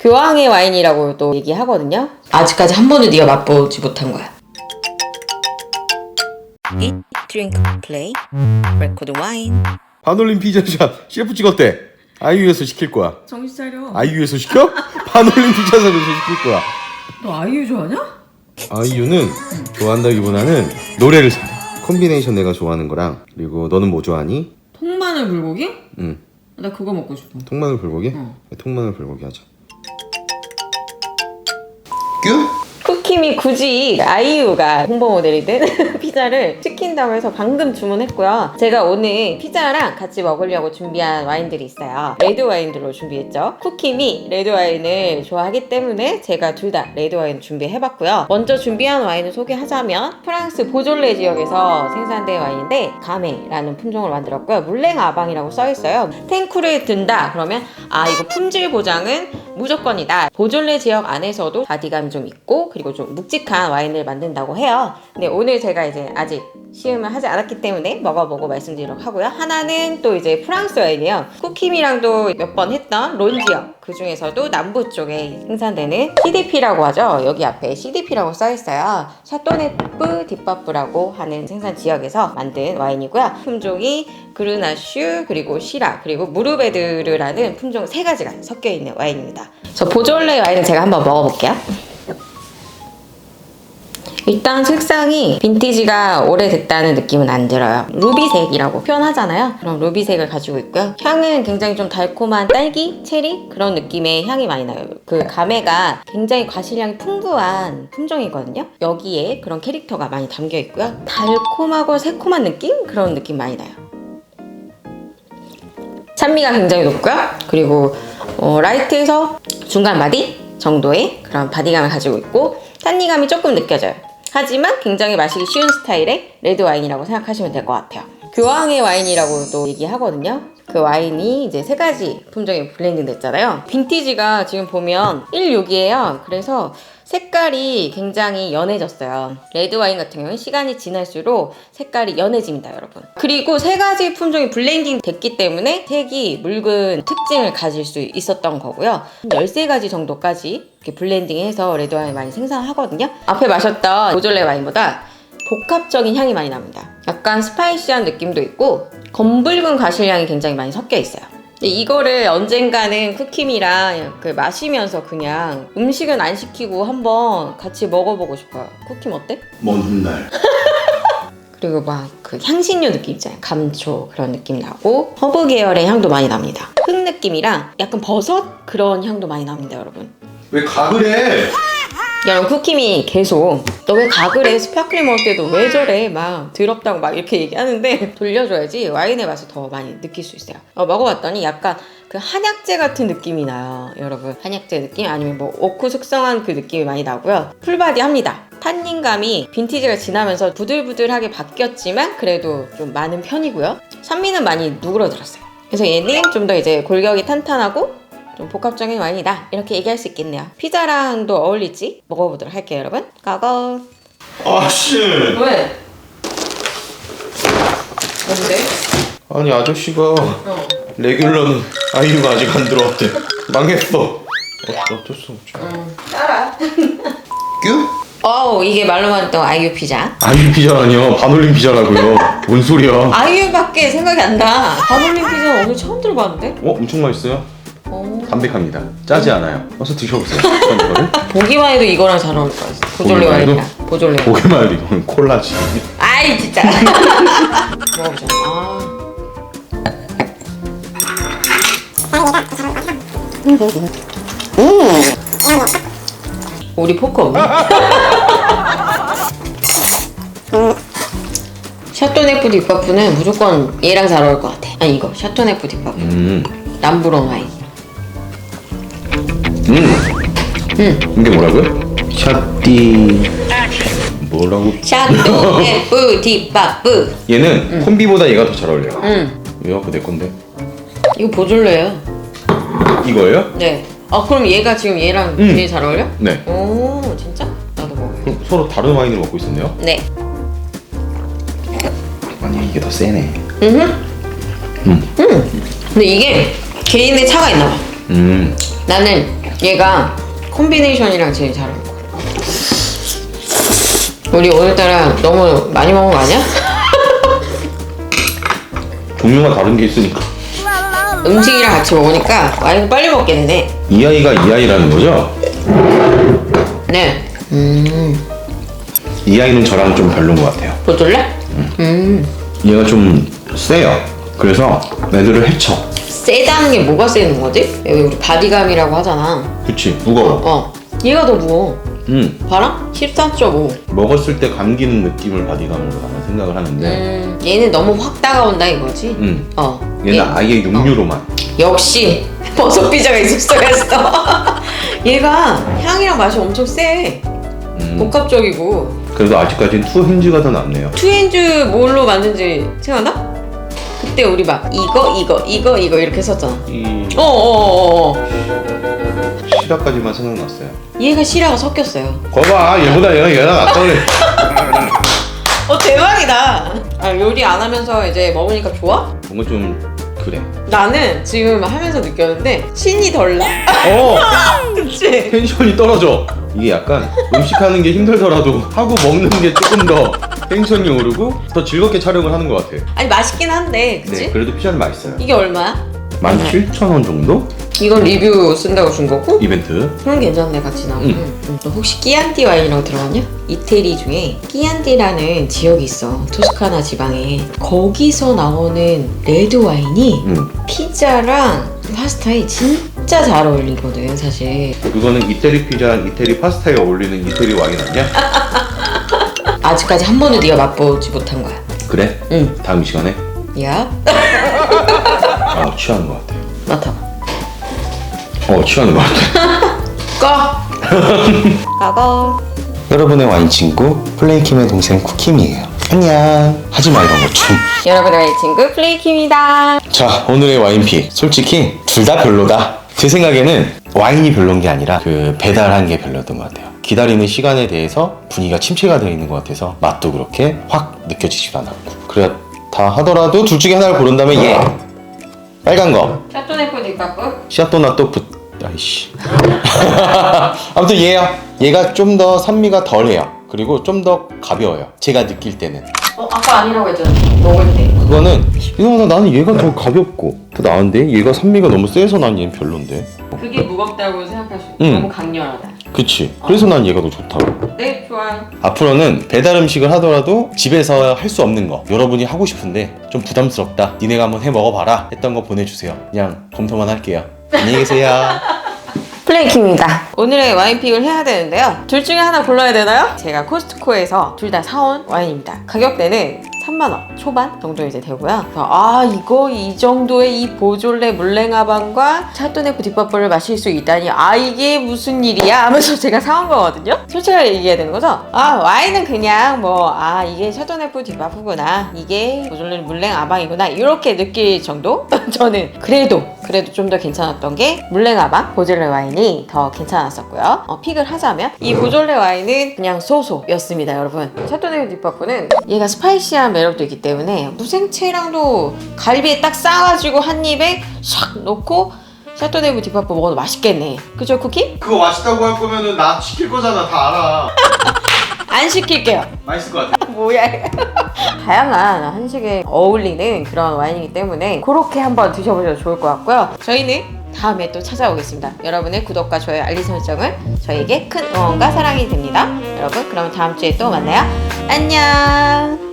교황의 와인이라고 또 얘기하거든요. 아직까지 한 번도 네가 맛보지 못한 거야. Eat, drink, play, record wine. 반올림 피자샵 셰프 찍었대. 아이유에서 시킬 거야. 정신 차려. 아이유에서 시켜? 반올림 피자샵에서 시킬 거야. 너 아이유 좋아하냐? 아이유는 좋아한다기보다는 노래를 잘해. 콤비네이션 내가 좋아하는 거랑 그리고 너는 뭐 좋아하니? 통마늘 불고기? 응. 나 그거 먹고 싶어. 통마늘 불고기? 응. 통마늘 불고기 하자. 뀨? 쿠킴이 굳이 아이유가 홍보 모델이 된 피자를 시킨다고 해서 방금 주문했고요. 제가 오늘 피자랑 같이 먹으려고 준비한 와인들이 있어요. 레드 와인들로 준비했죠. 쿠킴이 레드 와인을 좋아하기 때문에 제가 둘 다 레드 와인 준비해봤고요. 먼저 준비한 와인을 소개하자면 프랑스 보졸레 지역에서 생산된 와인인데 가메라는 품종을 만들었고요. 물랭 아방이라고 써있어요. 탱크를 든다 그러면 아 이거 품질 보장은 무조건이다. 보졸레 지역 안에서도 바디감이 좀 있고 그리고 좀 묵직한 와인을 만든다고 해요. 근데 오늘 제가 이제 아직 시음을 하지 않았기 때문에 먹어보고 말씀드리도록 하고요. 하나는 또 이제 프랑스 와인이에요. 쿠킴이랑도 몇 번 했던 론 지역 그 중에서도 남부 쪽에 생산되는 CDP라고 하죠. 여기 앞에 CDP라고 써있어요. 샤토네프 딥바프라고 하는 생산 지역에서 만든 와인이고요. 품종이 그르나슈 그리고 시라 그리고 무르베드르라는 품종 세 가지가 섞여 있는 와인입니다. 저 보졸레 와인을 제가 한번 먹어볼게요. 일단 색상이 빈티지가 오래됐다는 느낌은 안 들어요. 루비색이라고 표현하잖아요. 그럼 루비색을 가지고 있고요. 향은 굉장히 좀 달콤한 딸기, 체리 그런 느낌의 향이 많이 나요. 그 감회가 굉장히 과실량이 풍부한 품종이거든요. 여기에 그런 캐릭터가 많이 담겨 있고요. 달콤하고 새콤한 느낌? 그런 느낌 많이 나요. 산미가 굉장히 높고요. 그리고 어, 라이트에서 중간 바디 정도의 그런 바디감을 가지고 있고 탄니감이 조금 느껴져요. 하지만 굉장히 마시기 쉬운 스타일의 레드 와인이라고 생각하시면 될 것 같아요. 교황의 와인이라고도 얘기하거든요. 그 와인이 이제 세 가지 품종이 블렌딩 됐잖아요. 빈티지가 지금 보면 16이에요. 그래서 색깔이 굉장히 연해졌어요. 레드 와인 같은 경우는 시간이 지날수록 색깔이 연해집니다, 여러분. 그리고 세 가지 품종이 블렌딩 됐기 때문에 색이 묽은 특징을 가질 수 있었던 거고요. 13가지 정도까지 이렇게 블렌딩해서 레드 와인 많이 생산하거든요. 앞에 마셨던 보졸레 와인보다 복합적인 향이 많이 납니다. 약간 스파이시한 느낌도 있고 검붉은 과실향이 굉장히 많이 섞여 있어요. 근데 이거를 언젠가는 쿠킴이랑 그 마시면서 그냥 음식은 안 시키고 한번 같이 먹어보고 싶어요. 쿠킴 어때? 먼 훗날. 그리고 막 그 향신료 느낌 있잖아요. 감초 그런 느낌 나고 허브 계열의 향도 많이 납니다. 흙 느낌이랑 약간 버섯 그런 향도 많이 납니다, 여러분. 왜 가글 해? 여러분 쿠킴이 계속 너 왜 가글 해? 스파클링 먹을 때도 왜 저래? 막 더럽다고 막 이렇게 얘기하는데 돌려줘야지 와인의 맛을 더 많이 느낄 수 있어요. 어, 먹어봤더니 약간 그 한약재 같은 느낌이 나요, 여러분. 한약재 느낌 아니면 뭐 오크 숙성한 그 느낌이 많이 나고요. 풀바디 합니다. 탄닌감이 빈티지가 지나면서 부들부들하게 바뀌었지만 그래도 좀 많은 편이고요. 산미는 많이 누그러들었어요. 그래서 얘는 좀 더 이제 골격이 탄탄하고 좀 복합적인 와인이다 이렇게 얘기할 수 있겠네요 피자랑도 어울리지 먹어보도록 할게요 여러분 가고 아씨. 왜? 뭔데? 아니 아저씨가 어. 레귤러는 아이유가 아직 안 들어왔대. 망했어. 어, 어쩔 수 없죠. 따라 뀨? 어우 이게 말로만 했던 아이유 피자 아이유 피자라니요. 반올림 피자라고요. 뭔 소리야? 아이유밖에 생각이 안나 바놀린 피자는 오늘 처음 들어봤는데? 어, 엄청 맛있어요. 어. 담백합니다. 짜지 않아요. 어서 드셔보세요. 어떤 이거를? 보기만 해도 이거랑 잘 어울릴 것 같아 보기만 해도? 와인이랑 보졸레 와인. 보기만 해도 이거는 콜라지. 아이 진짜 먹어보자 아. 우리 포크 없니? 샤토네프 뒷바프는 무조건 얘랑 잘 어울릴 것 같아 아니 이거 샤토네프 뒷바프 음. 남부런 와인 음. 음. 이게 뭐라고요? 샤띠. 뭐라고? 샤토네프 뒷바프 얘는 콤비보다 얘가 더 잘 어울려요. 음왜 갖고 내 건데? 이거 보졸레예요 이거예요? 네. 아 그럼 얘가 지금 얘랑 음. 제일 잘 어울려? 네. 오 진짜? 나도 먹어. 그럼 서로 다른 와인을 먹고 있었네요. 네. 아니 이게 더 세네. 음. 음. 음. 근데 이게 개인의 차가 있나 봐. 음. 나는 얘가 콤비네이션이랑 제일 잘 어울려. 우리 오늘따라 너무 많이 먹은 거 아니야? 종류가 다른 게 있으니까. 음식이랑 같이 먹으니까 와인 빨리 먹게 되네. 이 아이가 이 아이라는 거죠? 네. 음, 이 아이는 저랑 좀 별론 것 같아요. 보줄래? 음, 얘가 좀 세요. 그래서 애들을 해쳐. 세다는 게 뭐가 세는 거지? 여기 우리 바디감이라고 하잖아. 그치, 무거워. 어, 얘가 더 무거워. 음, 봐라? 14.5. 먹었을 때 감기는 느낌을 바디감으로 나는 생각을 하는데, 음, 얘는 너무 확 다가온다 이거지? 음, 어. 얘는 얘- 아예 육류로만. 역시 버섯 피자가 있었어야 했어. 얘가 향이랑 맛이 엄청 세. 음, 복합적이고. 그래도 아직까지는 투 힌즈가 더 낫네요. 투엔즈 뭘로 만든지 생각나? 그때 우리 막 이거 이거 이거 이거 이렇게 했었잖아. 이 어어어어. 시라까지만 생각났어요. 얘가 시라가 섞였어요. 거봐, 얘보다 얘가 얘가 낫다 그래. 어 대박이다. 아 요리 안 하면서 이제 먹으니까 좋아? 뭔가 좀 그래. 나는 지금 하면서 느꼈는데 신이 덜 나. 어, 그치? 텐션이 떨어져. 이게 약간 음식하는 게 힘들더라도 하고 먹는 게 조금 더 텐션이 오르고 더 즐겁게 촬영을 하는 것 같아요. 아니 맛있긴 한데 그치? 네, 그래도 피자는 맛있어요. 이게 얼마야? 17,000원 정도? 이건 리뷰 쓴다고 준 거고 이벤트. 그럼 괜찮네 같이 나오면 응. 음, 또 혹시 끼안티 와인이라고 들어봤냐? 이태리 중에 끼안티라는 지역이 있어 토스카나 지방에 거기서 나오는 레드 와인이 음. 피자랑 파스타에 진짜 잘 어울리거든 사실 그거는 이태리 피자, 이태리 파스타에 어울리는 이태리 와인 아니야? 아직까지 한 번도 네가 맛보지 못한 거야 그래? 응 다음 시간에? 야? 아, 취하는 것 같아. 맡아봐 어, 취하는 것 같아. 꺼 가고 여러분의 와인 친구 플레이킴의 동생 쿠킴이에요. 안녕. 하지 마 이런 거 좀. 여러분의 친구 플레이킴이다 자 오늘의 와인픽 솔직히 둘 다 별로다 제 생각에는 와인이 별론 게 아니라 그 배달한 게 별로였던 것 같아요. 기다리는 시간에 대해서 분위기가 침체가 되어 있는 것 같아서 맛도 그렇게 확 느껴지지도 않았고. 그렇다 하더라도 둘 중에 하나를 고른다면 얘 빨간 거. 샤토네프 디카프 시아토나또 붓 아이씨. 아무튼 얘야. 얘가 좀 더 산미가 덜해요 그리고 좀 더 가벼워요. 제가 느낄 때는. 어 아까 아니라고 했잖아 먹을 때. 그거는 이상하다 나는 얘가 더 가볍고 더 나은데? 얘가 산미가 너무 세서 난 얘는 별론데. 그게 무겁다고 생각할 수 응. 너무 강렬하다. 그치. 그래서 난 얘가 더 좋다고. 네 좋아요. 앞으로는 배달 음식을 하더라도 집에서 할 수 없는 거. 여러분이 하고 싶은데 좀 부담스럽다. 니네가 한번 해 먹어봐라. 했던 거 보내주세요. 그냥 검토만 할게요. 안녕히 계세요 플레이킹입니다. 오늘의 와인픽을 해야 되는데요. 둘 중에 하나 골라야 되나요? 제가 코스트코에서 둘 다 사온 와인입니다. 가격대는 3만 원 초반 정도 이제 되고요. 아, 이거 이 정도의 이 보졸레 물냉아방과 샤토네프 뒷밥벌을 마실 수 있다니, 아, 이게 무슨 일이야? 하면서 제가 사온 거거든요. 솔직하게 얘기해야 되는 거죠? 아, 와인은 그냥 뭐, 아, 이게 샤토네프 뒷밥이구나. 이게 보졸레 물냉아방이구나. 이렇게 느낄 정도? 저는 그래도, 그래도 좀 더 괜찮았던 게 물냉아방 보졸레 와인이 더 괜찮았었고요. 어, 픽을 하자면 이 보졸레 와인은 그냥 소소였습니다, 여러분. 샤토네프 뒷밥은 얘가 스파이시한 매력도 있기 때문에 무생채랑도 갈비에 딱 싸가지고 한 입에 샥 넣고 샤토네프 뒷밥을 먹어도 맛있겠네. 그죠, 쿠키? 그거 맛있다고 할 거면은 나 시킬 거잖아 다 알아 안 시킬게요. 맛있을 것 같아 뭐야 이거. 다양한 한식에 어울리는 그런 와인이기 때문에 그렇게 한번 드셔보셔도 좋을 것 같고요 저희는 다음에 또 찾아오겠습니다 여러분의 구독과 좋아요 알림 설정은 저에게 큰 응원과 사랑이 됩니다 여러분 그럼 다음 주에 또 만나요 안녕